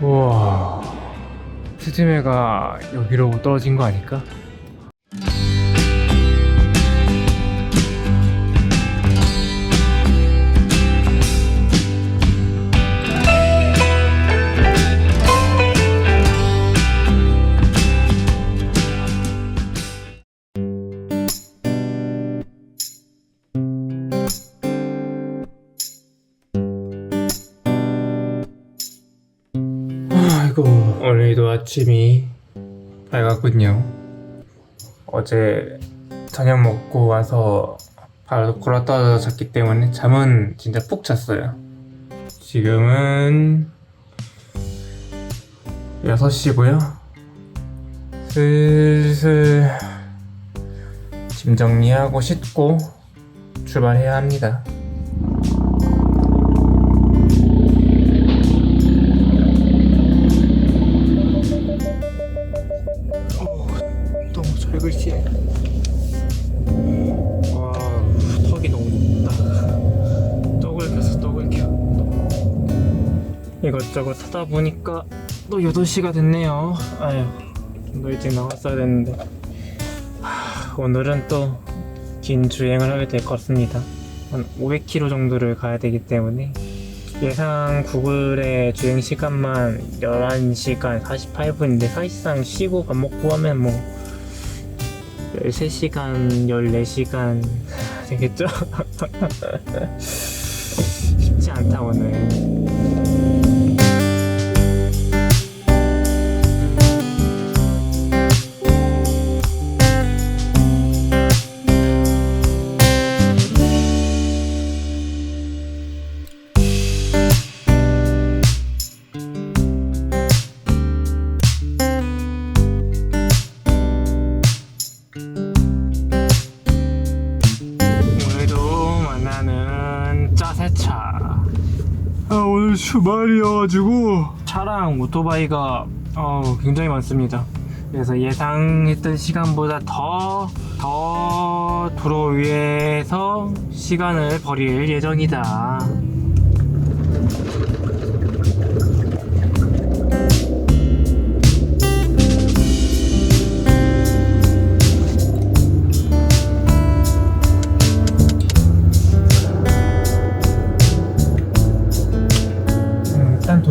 우와 스즈메가 여기로 떨어진 거 아닐까? 아이고 오늘도 아침이 밝았군요. 어제 저녁 먹고 와서 바로 굴러 떨어져 잤기 때문에 잠은 진짜 푹 잤어요. 지금은 6시고요. 슬슬 짐 정리하고 씻고 출발해야 합니다 하다 보니까 또 8시가 됐네요. 아휴, 너 일찍 나왔어야 됐는데. 하, 오늘은 또 긴 주행을 하게 될 것 같습니다. 한 500km 정도를 가야 되기 때문에 예상 구글의 주행 시간만 11시간 48분인데 사실상 쉬고 밥 먹고 하면 뭐 13시간, 14시간 되겠죠? 쉽지 않다 오늘 오늘 주말이어가지고. 차랑 오토바이가 어, 굉장히 많습니다. 그래서 예상했던 시간보다 더, 더 도로 위에서 시간을 버릴 예정이다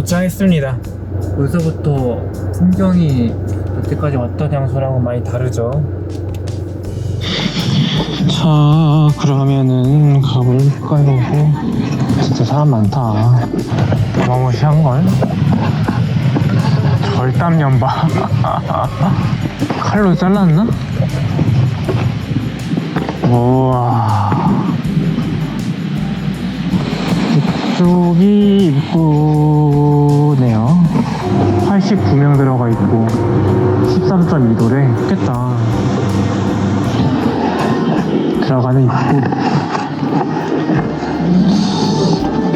도착했습니다. 여기서부터 풍경이 여태까지 왔던 장소랑은 많이 다르죠. 자, 그러면은 가볼까요? 진짜 사람 많다. 어마무시한 걸? 절단면 봐. 칼로 잘랐나? 우와. 이쪽이 입구네요. 89명 들어가 있고 13.2도래. 좋겠다. 들어가는 입구.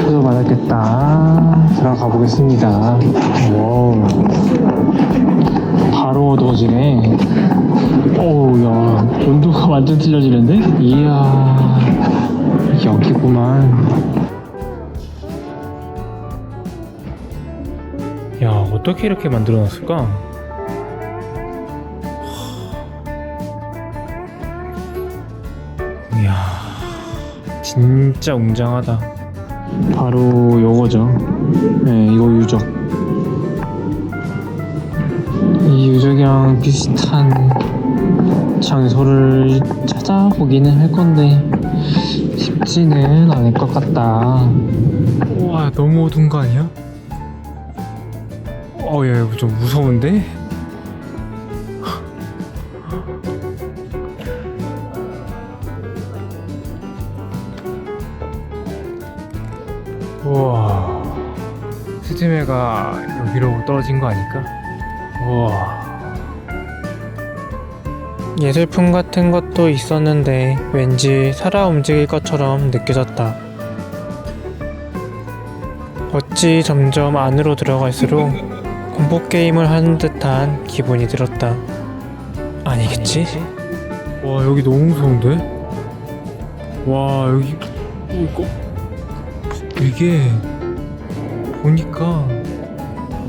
표도 받았겠다. 들어가 보겠습니다. 바로 어두워지네. 어우, 야. 온도가 완전 틀려지는데? 이야. 여기구만. 어떻게 이렇게 만들어 놨을까? 이야 진짜 웅장하다 바로 요거죠 네 이거 유적 이 유적이랑 비슷한 장소를 찾아보기는 할 건데 쉽지는 않을 것 같다 우와 너무 어두운 거 아니야? 어, 야, 이거 좀 무서운데? 우와. 스즈메가 여기로 떨어진 거 아닐까? 우와. 예술품 같은 것도 있었는데 왠지 살아 움직일 것처럼 느껴졌다. 어찌 점점 안으로 들어갈수록 공포 게임을 하는 듯한 기분이 들었다. 아니겠지? 와 여기 너무 무서운데? 와 여기 이거 이게 보니까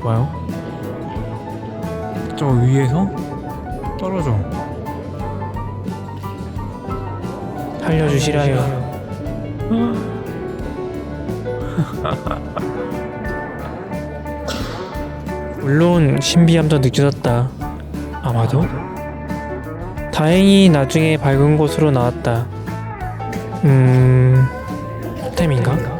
봐요. 저 위에서 떨어져. 살려주시라요. 물론 신비함도 느껴졌다. 아마도? 다행히 나중에 밝은 곳으로 나왔다. 음... 템인가?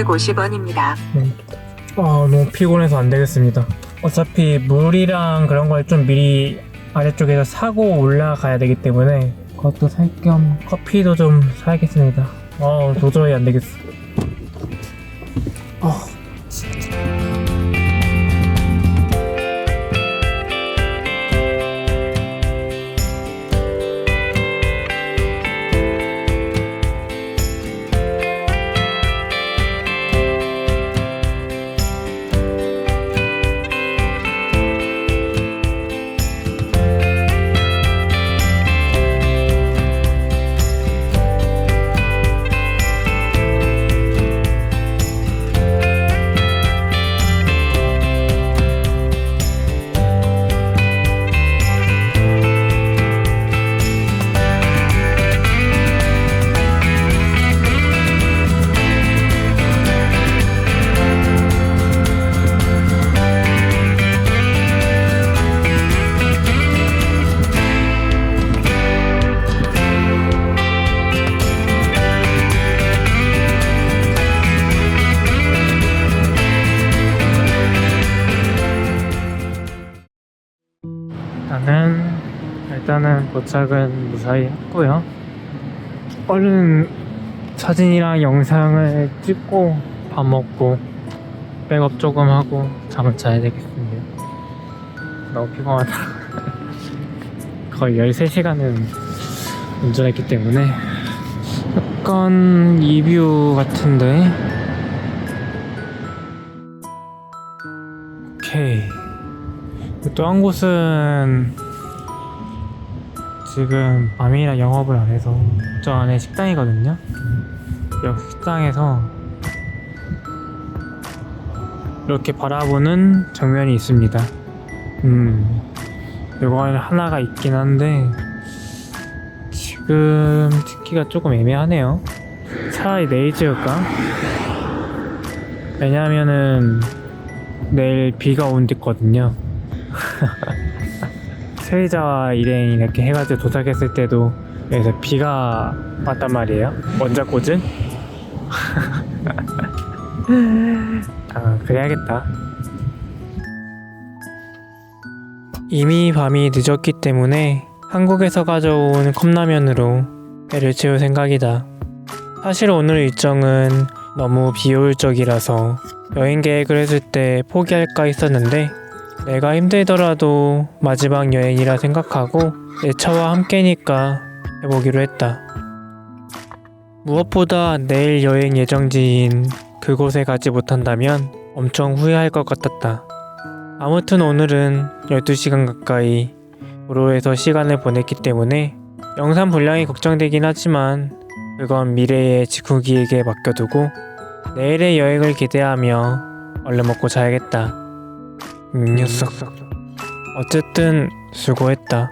백 150원입니다. 아 너무 피곤해서 안 되겠습니다. 어차피 물이랑 그런 걸 좀 미리 아래쪽에서 사고 올라가야 되기 때문에 그것도 살 겸 커피도 좀 사야겠습니다. 아 도저히 안 되겠어. 일단은 도착은 무사히 했고요. 얼른 사진이랑 영상을 찍고 밥 먹고 백업 조금 하고 잠을 자야 되겠습니다. 너무 피곤하다. 거의 13시간은 운전했기 때문에 약간 리뷰 같은데 오케이 또 한 곳은 지금 밤이라 영업을 안 해서 저 안에 식당이거든요. 여기 식당에서 이렇게 바라보는 정면이 있습니다. 음, 이거 하나가 있긴 한데 지금 찍기가 조금 애매하네요. 차라리 내일 찍을까? 왜냐하면은 내일 비가 온댔거든요. 세자와 일행 이렇게 해가지고 도착했을 때도 여기서 비가 왔단 말이에요. 원자꽂은? 아, 그래야겠다. 이미 밤이 늦었기 때문에 한국에서 가져온 컵라면으로 배를 채울 생각이다. 사실 오늘 일정은 너무 비효율적이라서 여행 계획을 했을 때 포기할까 했었는데 내가 힘들더라도 마지막 여행이라 생각하고 내 차와 함께니까 해보기로 했다. 무엇보다 내일 여행 예정지인 그곳에 가지 못한다면 엄청 후회할 것 같았다. 아무튼 오늘은 12시간 가까이 도로에서 시간을 보냈기 때문에 영상 분량이 걱정되긴 하지만 그건 미래의 지쿠기에게 맡겨두고 내일의 여행을 기대하며 얼른 먹고 자야겠다. 음, 녀석. 어쨌든 수고했다.